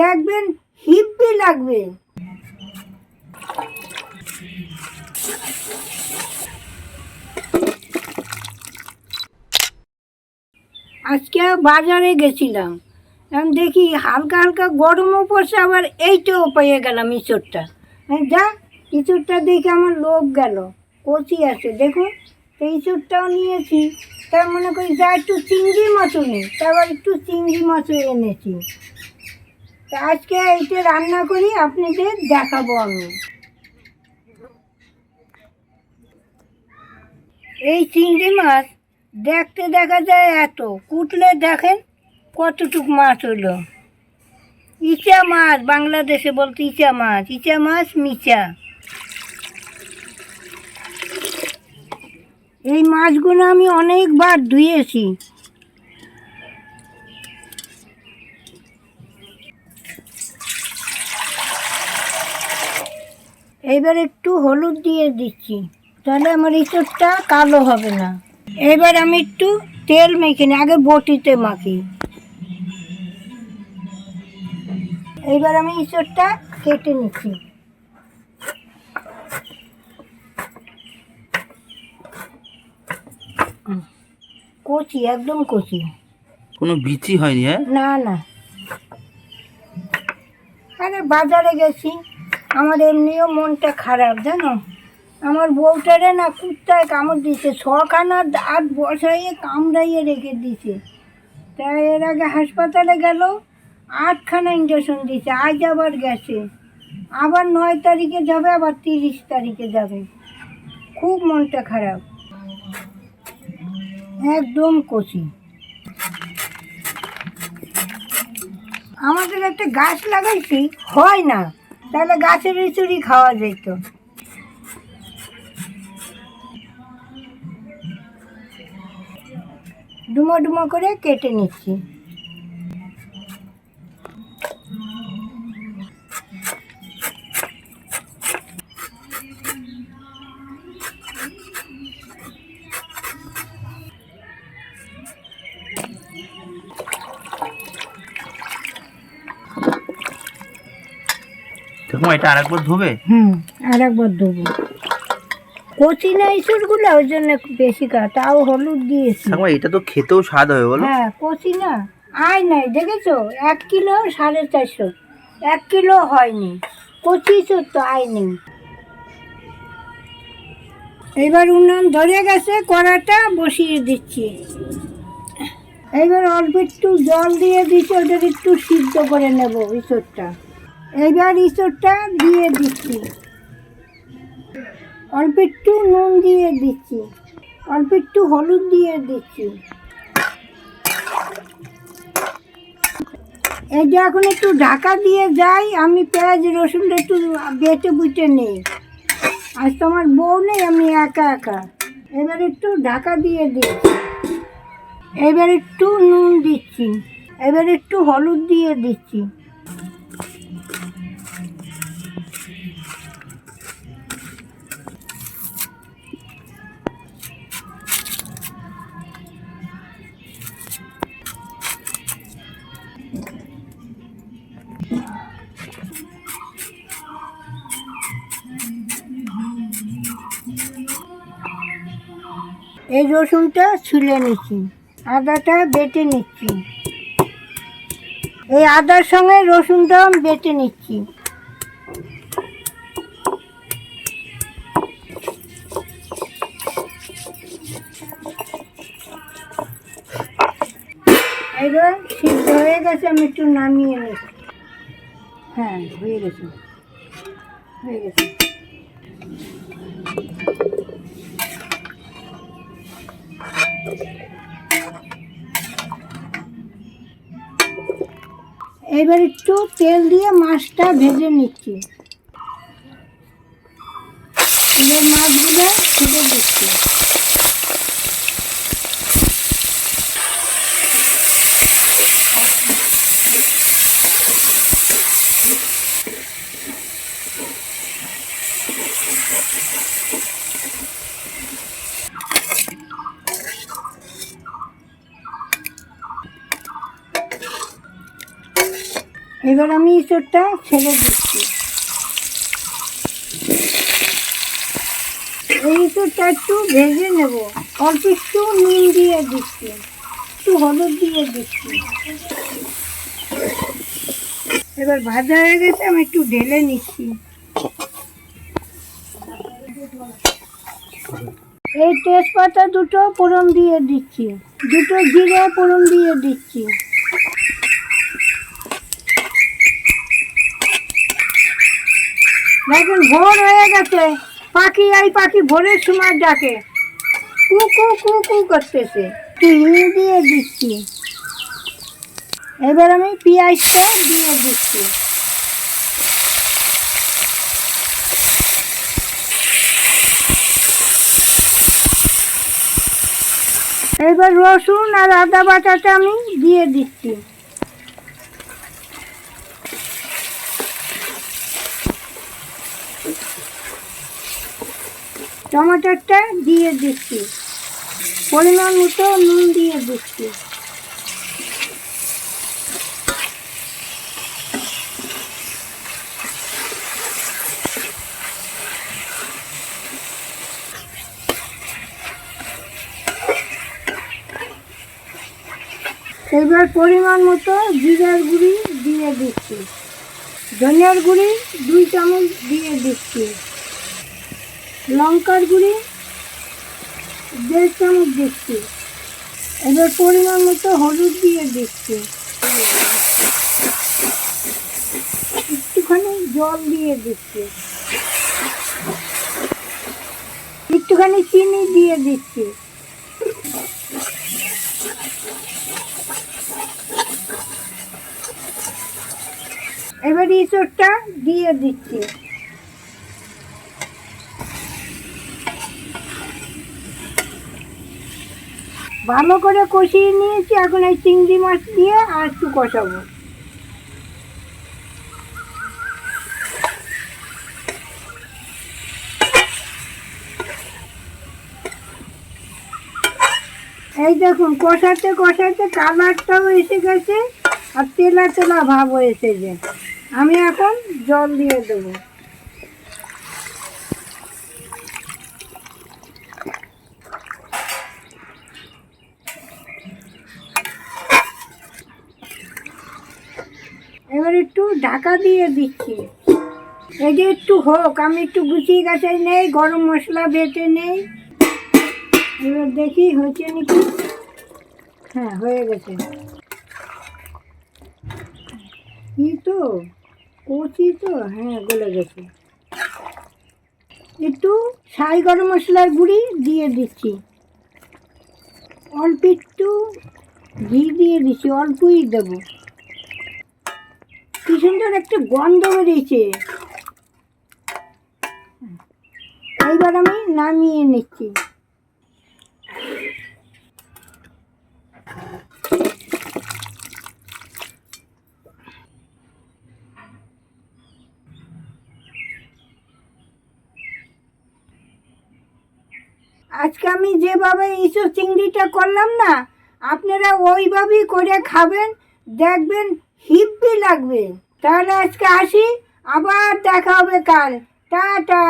দেখবেন হিব্বি লাগবে। আজকে বাজারে গেছিলাম। এখন দেখি হালকা হালকা গরমও পড়ছে, আবার এইটাও পেয়ে গেলাম ইঁচড়টা যা ইঁচড়টা দেখে আমার লোভ গেল। কচি আছে, দেখুন। তো ইঁচড়টাও নিয়েছি। তার মনে করি যা একটু চিংড়ি মাছও নেই তারপর একটু চিংড়ি মাছও এনেছি। আজকে এইটা রান্না করি আপনাদের দেখাবো আমি। এই চিংড়ি মাছ দেখতে দেখা যায় এত, কুটলে দেখেন কতটুক মাছ হলো। ইচা মাছ, বাংলাদেশে বলতে ইচা মাছ ইচা মাছ মিচা এই মাছগুলো আমি অনেকবার ধুয়েছি। এবার একটু হলুদ দিয়ে দিচ্ছি। তাহলে আমার ইঁচড়টা কালো হবে না। এবার আমি একটু তেল মেখে নিই আগে বটিতে মাখি। এবার আমি ইঁচড়টা কেটে নিচ্ছি। কচি একদম কচি। কোনো বিচি হয়নি হ্যাঁ? না না। আরে বাজারে গেছি। আমার এমনিও মনটা খারাপ, জানো? আমার বউটারে না কুত্তায় কামড় দিছে ছখানা দাঁত বসাইয়ে কামড়াইয়ে রেখে দিছে তাই এর আগে হাসপাতালে গেল, আটখানা ইঞ্জেকশন দিছে আজ আবার গেছে। আবার নয় তারিখে যাবে, আবার তিরিশ তারিখে যাবে। খুব মনটা খারাপ। একদম কচি। আমাদের একটা গাছ লাগাইছি, হয় না। তাহলে গাছের চুরি খাওয়া যেত। ডুমো ডুমো করে কেটে নিচ্ছি। দেখুন এটা আরেকবার ধোবে? হুম আর একবার দেবো কচি না ইঁচড়গুলো ওই জন্য বেশি কা তাও হলুদ দিয়েছি। ঠাকুমা এটা তো খেতেও স্বাদ হবে বলো। হ্যাঁ কচি না আয় নাই দেখেছ? এক কিলো সাড়ে চারশো এক কিলো হয়নি। কচি ইঁচড় তো আয় নেই। এবার উনুন ধরে গেছে কড়াটা বসিয়ে দিচ্ছি। এইবার অল্প একটু জল দিয়ে দিচ্ছি ওটা একটু সিদ্ধ করে নেব ইঁচড়টা। এইবার ইঁচড়টা দিয়ে দিচ্ছি। অল্প একটু নুন দিয়ে দিচ্ছি। অল্প একটু হলুদ দিয়ে দিচ্ছি। এই যে এখন একটু ঢাকা দিয়ে যাই, আমি পেঁয়াজ রসুনটা একটু বেটে বুটে নেই। আজ তো আমার বউ নেই, আমি একা একা। এবার একটু ঢাকা দিয়ে দিচ্ছি। এবার একটু নুন দিচ্ছি। এবার একটু হলুদ দিয়ে দিচ্ছি। এই রসুনটা ছুলে নিচ্ছি, আদাটা বেটে নিচ্ছি। এই আদার সঙ্গে রসুনটা আমি বেটে নিচ্ছি। এবার সিদ্ধ হয়ে গেছে, আমি একটু নামিয়ে নিচ্ছি। হ্যাঁ হয়ে গেছে। হয়ে গেছে। এবার একটু তেল দিয়ে মাছটা ভেজে নিচ্ছি। এবার মাছগুলো ছেড়ে দিচ্ছি। এবার আমি ইঁচড়টা ছেড়ে দিচ্ছি। এই ইঁচড়টা একটু ভেজে নেব। অল্প একটু নুন দিয়ে দিচ্ছি। একটু হলুদ দিয়ে দিচ্ছি। এবার ভাজা হয়ে গেছে, আমি একটু ঢেলে নিচ্ছি। এই তেজপাতা দুটো ফোড়ন দিয়ে দিচ্ছি। দুটো জিরে ফোড়ন দিয়ে দিচ্ছি। দেখুন ভোর হয়ে গেছে। পাখি এই পাখি ভোরের সময় ডাকে। কু কু কু কু করতেছে। হিং দিয়ে দিচ্ছি। এবার আমি পেঁয়াজটা দিয়ে দিচ্ছি। এবার রসুন আর আদা বাটাটা আমি দিয়ে দিচ্ছি। টমাটোরটা দিয়ে দিচ্ছি। পরিমাণ মতো নুন দিয়ে দিচ্ছি। এবার পরিমাণ মতো জিরার গুঁড়ি দিয়ে দিচ্ছি। ধনিয়ার গুঁড়ি দুই চামচ দিয়ে দিচ্ছি। লঙ্কার গুঁড়ি, দেড় চামচ দিচ্ছি এবার পরিমাণ মতো হলুদ দিয়ে দিচ্ছি একটুখানি জল দিয়ে দিচ্ছি একটুখানি চিনি দিয়ে দিচ্ছি এবার ইঁচড়টা দিয়ে দিচ্ছি। ভালো করে কষিয়ে নিয়েছি, এখন এই চিংড়ি মাছ দিয়ে আর একটু কষাবো। এই দেখুন, কষাতে কষাতে কালারটাও এসে গেছে আর তেলা তেলা ভাব এসেছে। আমি এখন জল দিয়ে দেবো। এবার একটু ঢাকা দিয়ে দিচ্ছি। এই যে একটু হোক, আমি একটু গুছিয়ে গাছে নেই, গরম মশলা বেটে নেই। এবার দেখি হয়েছে নাকি? হ্যাঁ হয়ে গেছে। কি তো, কচি তো হ্যাঁ গলে গেছে। একটু সাই গরম মশলার গুঁড়ি দিয়ে দিচ্ছি। অল্প একটু ঘি দিয়ে দিচ্ছি, অল্পই দেবো। সুন্দর একটা গন্ধ বেরিয়েছে। এইবার আমি নামিয়ে নিচ্ছি। আজকে আমি যেভাবে ইসু চিংড়িটা করলাম না, আপনারা ওইভাবেই করে খাবেন, দেখবেন হিব্বি লাগবে। তাহলে আজকে আসি আবার দেখা হবে কাল। টাটা।